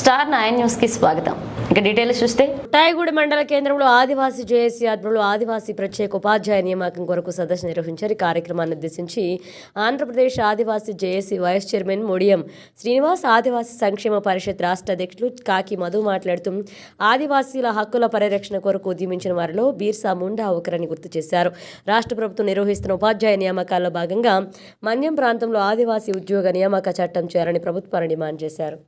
Star nine న్యూస్కి స్వాగతం. ఇక డీటెయిల్స్ చూస్తే. టాయిగూడ మండల కేంద్రంలో ఆదివాసీ జేఏసీ ఆధ్వర్యంలో ఆదివాసీ ప్రత్యేక ఉపాధ్యాయ నియామకం కొరకు సదస్సు నిర్వహించారు. ఈ కార్యక్రమాన్ని ఉద్దేశించి Andhra Pradesh Adivasi J A C vice chairman Modiyam Srinivas Adivasi Sankshema Parishad రాష్ట్ర అధ్యక్షులు కాకి మధు మాట్లాడుతూ ఆదివాసీల హక్కుల పరిరక్షణ కొరకు ఉద్యమించిన వారిలో బీర్సా ముండా ఒకరని గుర్తు చేశారు. రాష్ట్ర ప్రభుత్వం నిర్వహిస్తున్న ఉపాధ్యాయ నియామకాల్లో భాగంగా మన్యం ప్రాంతంలో ఆదివాసీ ఉద్యోగ నియామక చట్టం చేయాలని ప్రభుత్వాన్ని డిమాండ్ చేశారు.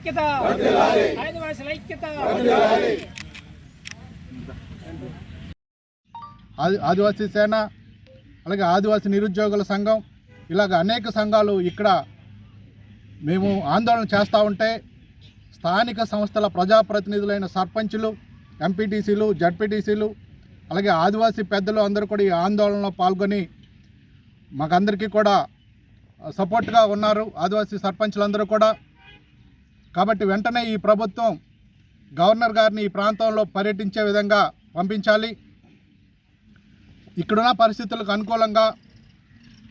ఐక్యత. ఆదివాసుల ఐక్యత. ఆది ఆదివాసీ సేన అలాగే ఆదివాసీ నిరుద్యోగుల సంఘం ఇలాగ అనేక సంఘాలు ఇక్కడ మేము ఆందోళన చేస్తూ ఉంటే స్థానిక సంస్థల ప్రజాప్రతినిధులైన సర్పంచులు ఎంపీటీసీలు జడ్పీటీసీలు అలాగే ఆదివాసీ పెద్దలు అందరూ కూడా ఈ ఆందోళనలో పాల్గొని మాకందరికీ కూడా సపోర్ట్గా ఉన్నారు. ఆదివాసీ సర్పంచులందరూ కూడా కాబట్టి వెంటనే ఈ ప్రభుత్వం గవర్నర్ గారిని ఈ ప్రాంతంలో పర్యటించే విధంగా పంపించాలి. ఇక్కడున్న పరిస్థితులకు అనుకూలంగా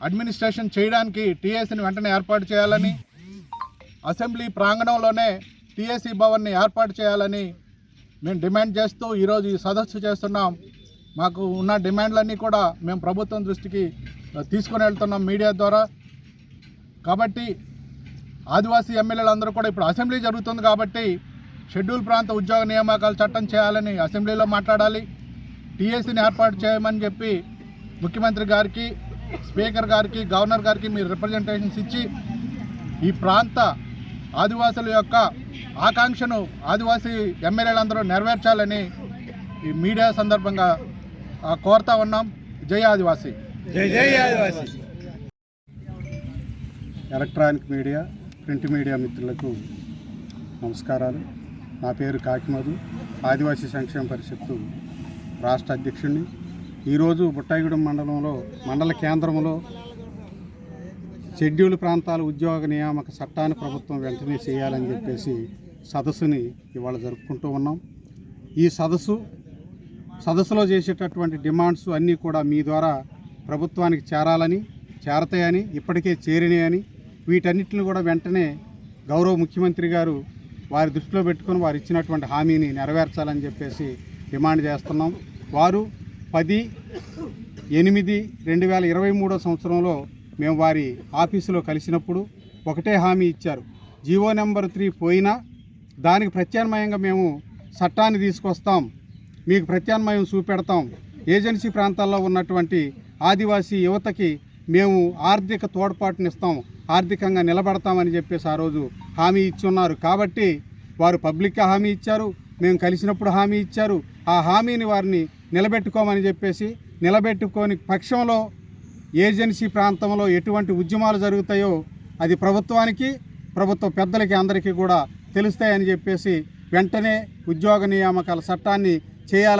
అడ్మినిస్ట్రేషన్ చేయడానికి టీఎస్సీని వెంటనే ఏర్పాటు చేయాలని అసెంబ్లీ ప్రాంగణంలోనే టీఎస్సీ భవన్ని ఏర్పాటు చేయాలని మేము డిమాండ్ చేస్తూ ఈరోజు ఈ సదస్సు చేస్తున్నాం. మాకు ఉన్న డిమాండ్లన్నీ కూడా మేము ప్రభుత్వం దృష్టికి తీసుకుని తీసుకొని వెళ్తున్నాం మీడియా ద్వారా. కాబట్టి ఆదివాసీ ఎమ్మెల్యేలు అందరూ కూడా ఇప్పుడు అసెంబ్లీ జరుగుతుంది కాబట్టి షెడ్యూల్ ప్రాంత ఉద్యోగ నియామకాల చట్టం చేయాలని అసెంబ్లీలో మాట్లాడాలి. టీఎస్సీని ఏర్పాటు చేయమని చెప్పి ముఖ్యమంత్రి గారికి స్పీకర్ గారికి గవర్నర్ గారికి మీరు రిప్రజెంటేషన్స్ ఇచ్చి ఈ ప్రాంత ఆదివాసుల యొక్క ఆకాంక్షను ఆదివాసీ ఎమ్మెల్యేలందరూ నెరవేర్చాలని ఈ మీడియా సందర్భంగా ఆ, కోరుతా ఉన్నాం. జై ఆదివాసీ. జై జై Adivasi. Electronic media print media మిత్రులకు నమస్కారాలు. నా పేరు కాకిమధు ఆదివాసీ సంక్షేమ పరిషత్తు రాష్ట్ర అధ్యక్షుడిని ఈరోజు బుట్టాయిగూడెం మండలంలో మండల కేంద్రంలో షెడ్యూల్ ప్రాంతాల ఉద్యోగ నియామక చట్టాన్ని ప్రభుత్వం వెంటనే చేయాలని చెప్పేసి సదస్సుని ఇవాళ జరుపుకుంటూ ఉన్నాం. ఈ సదస్సు సదస్సులో చేసేటటువంటి డిమాండ్స్ అన్నీ కూడా మీ ద్వారా ప్రభుత్వానికి చేరాలని చేరతాయని ఇప్పటికే చేరినాయని వీటన్నిటిని కూడా వెంటనే గౌరవ ముఖ్యమంత్రి గారు వారి దృష్టిలో పెట్టుకొని వారు ఇచ్చినటువంటి హామీని నెరవేర్చాలని చెప్పేసి డిమాండ్ చేస్తున్నాం. వారు పది ఎనిమిది రెండు వేల ఇరవై మూడో సంవత్సరంలో మేము వారి ఆఫీసులో కలిసినప్పుడు ఒకటే హామీ ఇచ్చారు. జీవో నెంబర్ త్రీ పోయినా దానికి ప్రత్యామ్నాయంగా మేము చట్టాన్ని తీసుకొస్తాం. మీకు ప్రత్యామ్నాయం చూపెడతాం. ఏజెన్సీ ప్రాంతాల్లో ఉన్నటువంటి ఆదివాసీ యువతకి మేము ఆర్థిక తోడ్పాటునిస్తాం. ఆర్థికంగా నిలబడతామని చెప్పేసి ఆ రోజు హామీ ఇచ్చున్నారు. కాబట్టి వారు పబ్లిక్గా హామీ ఇచ్చారు. మేము కలిసినప్పుడు హామీ ఇచ్చారు. ఆ హామీని వారిని నిలబెట్టుకోమని చెప్పేసి నిలబెట్టుకోని పక్షంలో ఏజెన్సీ ప్రాంతంలో ఎటువంటి ఉద్యమాలు జరుగుతాయో అది ప్రభుత్వానికి ప్రభుత్వ పెద్దలకి అందరికీ కూడా తెలుస్తాయని చెప్పేసి వెంటనే ఉద్యోగ నియామకాల చట్టాన్ని చేయాలని